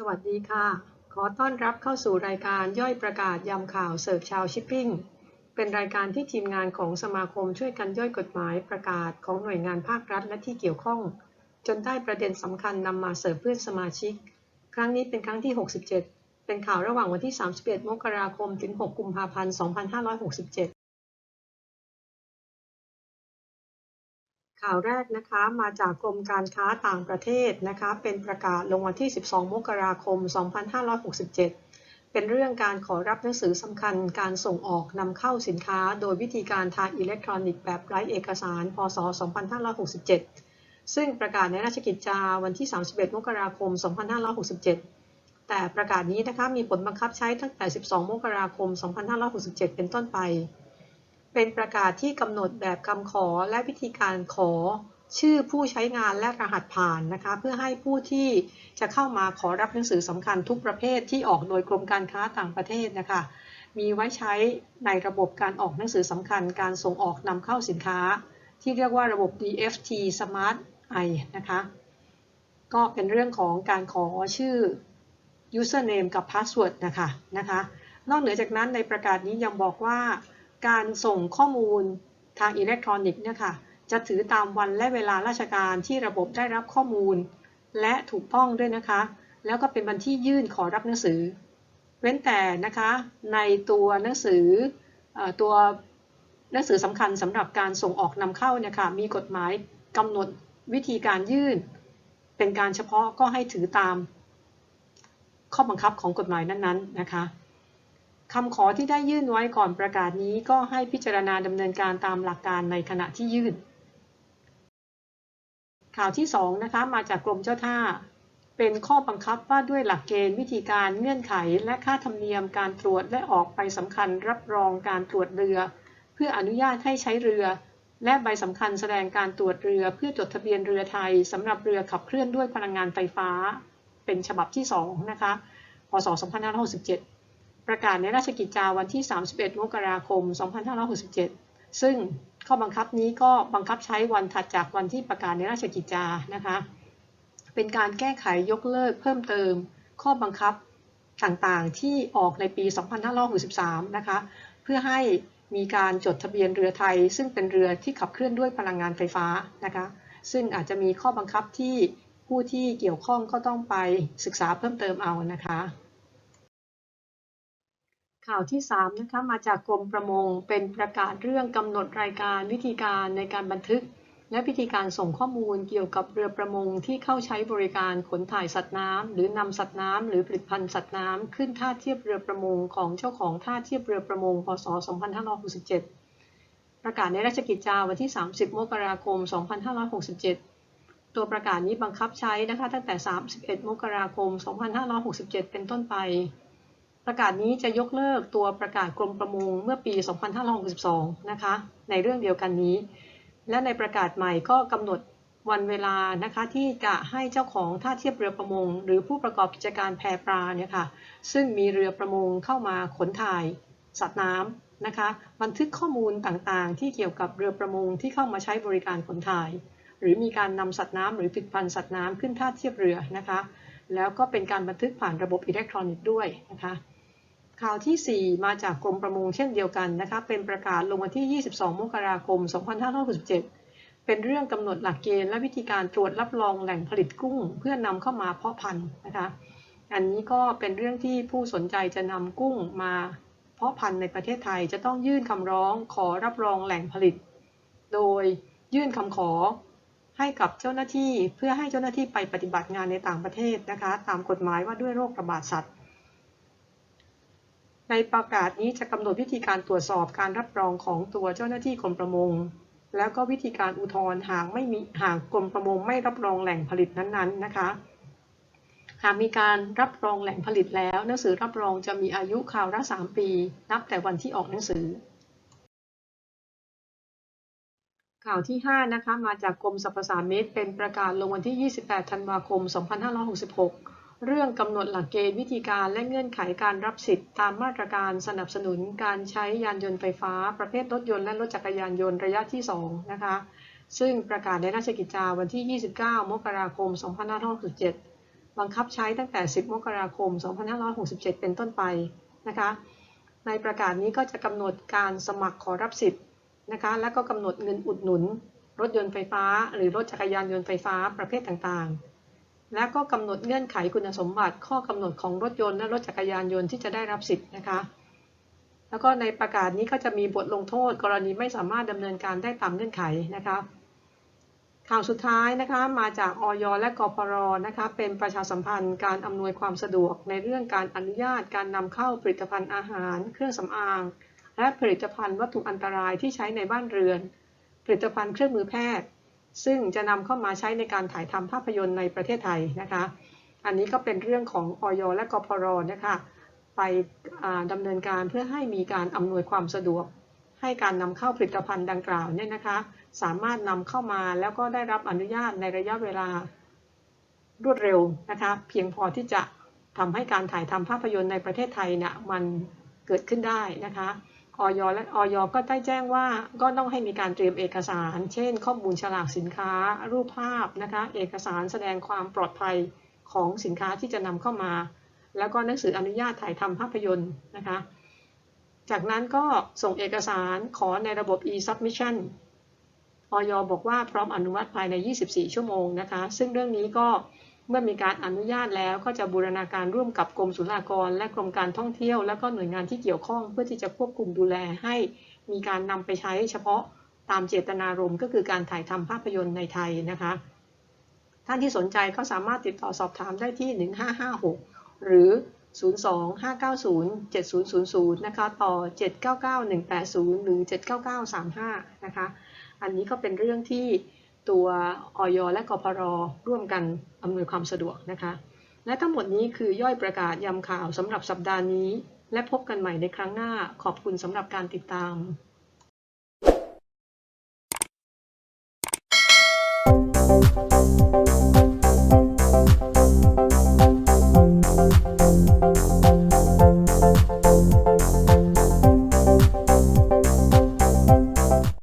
สวัสดีค่ะ ขอต้อนรับเข้าสู่รายการย่อยประกาศยำข่าวเสิร์ฟชาวชิปปิ้ง เป็นรายการที่ทีมงานของสมาคมช่วยกันย่อยกฎหมายประกาศของหน่วยงานภาครัฐและที่เกี่ยวข้อง จนได้ประเด็นสำคัญนำมาเสิร์ฟเพื่อนสมาชิก ครั้งนี้เป็นครั้งที่ 67 เป็นข่าวระหว่างวันที่ 31 มกราคม ถึง 6 กุมภาพันธ์ 2567 ข่าวแรกนะคะมาจากกรมการค้าต่างประเทศนะคะเป็นประกาศลงวันที่ 12 มกราคม 2567 เป็นเรื่องการขอรับหนังสือสำคัญการส่งออกนำเข้าสินค้า โดยวิธีการทางอิเล็กทรอนิกส์แบบไร้เอกสาร พศ 2567 ซึ่งประกาศในราชกิจจาวันที่ 31 มกราคม 2567 แต่ประกาศนี้นะคะมีผลบังคับใช้ตั้งแต่ 12 มกราคม 2567 เป็นต้นไป เป็นประกาศที่กำหนดแบบคำขอและวิธีการขอ ชื่อผู้ใช้งานและรหัสผ่านนะคะ เพื่อให้ผู้ที่จะเข้ามาขอรับหนังสือสำคัญทุกประเภทที่ออกโดยกรมการค้าต่างประเทศนะคะ มีไว้ใช้ในระบบการออกหนังสือสำคัญการส่งออกนำเข้าสินค้า ที่เรียกว่าระบบ DFT Smart I นะคะ ก็เป็นเรื่องของการขอชื่อ username กับ password นะคะนะคะ นอกเหนือจากนั้นในประกาศนี้ยังบอกว่า การส่งข้อมูลทางอิเล็กทรอนิกส์เนี่ยค่ะจะถือตามวันและเวลาราชการที่ระบบได้รับข้อมูล และถูกต้องด้วยนะคะ แล้วก็เป็นวันที่ยื่นขอรับหนังสือ เว้นแต่นะคะในตัวหนังสืออตัวหนังสือสำคัญสำหรับการส่งออกนำเข้าเนี่ยค่ะมีกฎหมายกำหนดวิธีการยื่น เป็นการเฉพาะก็ให้ถือตามข้อบังคับของกฎหมายนั้นๆนะคะ คำขอที่ได้ยื่นไว้ก่อนประกาศนี้ก็ให้พิจารณาดำเนินการตามหลักการในขณะที่ยื่น ข่าวที่ 2 นะคะ มาจากกรมเจ้าท่า เป็นข้อบังคับว่าด้วยหลักเกณฑ์วิธีการเงื่อนไข และค่าธรรมเนียมการตรวจและออกไปสำคัญรับรองการตรวจเรือ เพื่ออนุญาตให้ใช้เรือ และใบสำคัญแสดงการตรวจเรือเพื่อจดทะเบียนเรือไทยสำหรับเรือขับเคลื่อนด้วยพลังงานไฟฟ้า เป็นฉบับที่ 2 นะคะ พศ 2567 ประกาศในราชกิจจาวันที่ 31 มกราคม 2567 ซึ่งข้อบังคับนี้ก็บังคับใช้วันถัดจากวันที่ประกาศในราชกิจจานะคะ เป็นการแก้ไขยกเลิกเพิ่มเติม ข้อบังคับต่างๆ ที่ออกในปี 2563 นะคะ เพื่อให้มีการจดทะเบียนเรือไทย ซึ่งเป็นเรือที่ขับเคลื่อนด้วยพลังงานไฟฟ้านะคะ ซึ่งอาจจะมีข้อบังคับที่ผู้ที่เกี่ยวข้องก็ต้องไปศึกษาเพิ่มเติมเอานะคะ ข่าวที่3นะคะมาจากกรมประมงเป็นประกาศเรื่องกำหนดรายการวิธีการในการบันทึก และวิธีการส่งข้อมูลเกี่ยวกับเรือประมงที่เข้าใช้บริการขนถ่ายสัตว์น้ำหรือนำสัตว์น้ำหรือผลิตภัณฑ์สัตว์น้ำขึ้นท่าเทียบเรือประมงของเจ้าของท่าเทียบเรือประมง พศ 2567 ประกาศในราชกิจจาวันที่ 30 มกราคม 2567ตัวประกาศนี้บังคับใช้นะคะตั้งแต่ 31 มกราคม 2567 เป็นต้นไป ประกาศนี้จะยกเลิกตัวประกาศกรมประมงเมื่อปี 2562 นะคะ ในเรื่องเดียวกันนี้ และในประกาศใหม่ก็กำหนดวันเวลานะคะที่จะให้เจ้าของท่าเทียบเรือประมง หรือผู้ประกอบกิจการแพปลาเนี่ยค่ะซึ่งมีเรือประมงเข้ามาขนถ่าย สัตว์น้ำนะคะ บันทึกข้อมูลต่างๆ ที่เกี่ยวกับเรือประมงที่เข้ามาใช้บริการขนถ่าย หรือมีการนำสัตว์น้ำหรือผลิตภัณฑ์สัตว์น้ำขึ้นท่าเทียบเรือนะคะ แล้วก็เป็นการบันทึกผ่านระบบอิเล็กทรอนิกส์ด้วยนะคะ ข่าวที่ 4 มาจากกรมประมงเช่นเดียวกันนะคะเป็นประกาศลงวันที่ 22 มกราคม 2567 เป็นเรื่องกำหนดหลักเกณฑ์และวิธีการตรวจรับรองแหล่งผลิตกุ้ง เพื่อนำเข้ามาเพาะพันธุ์นะคะอันนี้ก็เป็นเรื่องที่ผู้สนใจจะนำกุ้งมาเพาะพันธุ์ในประเทศไทยจะต้องยื่นคำร้องขอรับรองแหล่งผลิต โดยยื่นคำขอให้กับเจ้าหน้าที่เพื่อให้เจ้าหน้าที่ไปปฏิบัติงานในต่างประเทศนะคะ ตามกฎหมายว่าด้วยโรคระบาดสัตว์ ในประกาศนี้จะกำหนดวิธีการตรวจสอบการรับรองของตัวเจ้าหน้าที่กรมประมง แล้วก็วิธีการอุทธรณ์หากไม่มีหากกรมประมงไม่รับรองแหล่งผลิตนั้นๆนะคะ หากมีการรับรองแหล่งผลิตแล้ว หนังสือรับรองจะมีอายุคราวละ 3 ปี นับแต่วันที่ออกหนังสือ ข่าวที่ 5 นะคะ มาจากกรมสรรพสามิตเป็นประกาศลงวันที่ 28 ธันวาคม 2566 เรื่องกำหนดหลักเกณฑ์วิธีการและเงื่อนไขการรับสิทธิ์ตามมาตรการสนับสนุนการใช้ยานยนต์ไฟฟ้า ประเภทรถยนต์และรถจักรยานยนต์ระยะที่ 2 นะคะ ซึ่งประกาศในราชกิจจาวันที่ 29 มกราคม 2567 บังคับใช้ตั้งแต่ 10 มกราคม 2567 เป็นต้นไปนะคะ ในประกาศนี้ก็จะกำหนดการสมัครขอรับสิทธิ์นะคะ และก็กำหนดเงินอุดหนุน รถยนต์ไฟฟ้า หรือรถจักรยานยนต์ไฟฟ้าประเภทต่างๆ และก็กำหนดเงื่อนไขคุณสมบัติข้อกำหนดของรถยนต์และรถจักรยานยนต์ที่จะได้รับสิทธิ์นะคะ แล้วก็ในประกาศนี้ก็จะมีบทลงโทษ กรณีไม่สามารถดำเนินการได้ตามเงื่อนไขนะคะข่าวสุดท้ายนะคะมาจากออยและกปรนะคะเป็นประชาสัมพันธ์การอำนวยความสะดวกในเรื่องการอนุญาตการนำเข้าผลิตภัณฑ์อาหาร เครื่องสำอาง และผลิตภัณฑ์วัตถุอันตรายที่ใช้ในบ้านเรือน ผลิตภัณฑ์เครื่องมือแพทย์ ซึ่งจะนำเข้ามาใช้ในการถ่ายทำภาพยนตร์ในประเทศไทยนะคะ อันนี้ก็เป็นเรื่องของออยและกปรนะคะ ไปดำเนินการเพื่อให้มีการอำนวยความสะดวก ให้การนำเข้าผลิตภัณฑ์ดังกล่าวเนี่ยนะคะ สามารถนำเข้ามาแล้วก็ได้รับอนุญาตในระยะเวลารวดเร็วนะคะ เพียงพอที่จะทำให้การถ่ายทำภาพยนตร์ในประเทศไทยเนี่ยมันเกิดขึ้นได้นะคะ ออยและออยก็ได้แจ้งว่าก็ต้องให้มีการเตรียมเอกสาร เช่น ข้อมูลฉลากสินค้า รูปภาพนะคะ เอกสารแสดงความปลอดภัยของสินค้าที่จะนำเข้ามา แล้วก็หนังสืออนุญาตถ่ายทำภาพยนตร์นะคะ จากนั้นก็ส่งเอกสารขอในระบบ e-submission ออยบอกว่าพร้อมอนุมัติภายใน 24 ชั่วโมงนะคะ ซึ่งเรื่องนี้ก็ เมื่อมีการอนุญาตแล้วก็จะบูรณาการร่วมกับกรมศุลกากร และกรมการท่องเที่ยว และก็หน่วยงานที่เกี่ยวข้อง เพื่อที่จะควบคุมดูแลให้มีการนำไปใช้เฉพาะตามเจตนารมณ์ก็คือการถ่ายทำภาพยนตร์ในไทยนะคะ ท่านที่สนใจก็สามารถติดต่อสอบถามได้ที่ 1556 หรือ 025907000 นะคะ ต่อ 799180 หรือ 79935 นะคะ อันนี้ก็เป็นเรื่องที่ ตัวออยและกพรร่วมกันอำนวยความสะดวกนะคะ และทั้งหมดนี้คือย่อยประกาศยำข่าวสำหรับสัปดาห์นี้ และพบกันใหม่ในครั้งหน้าขอบคุณสำหรับการติดตาม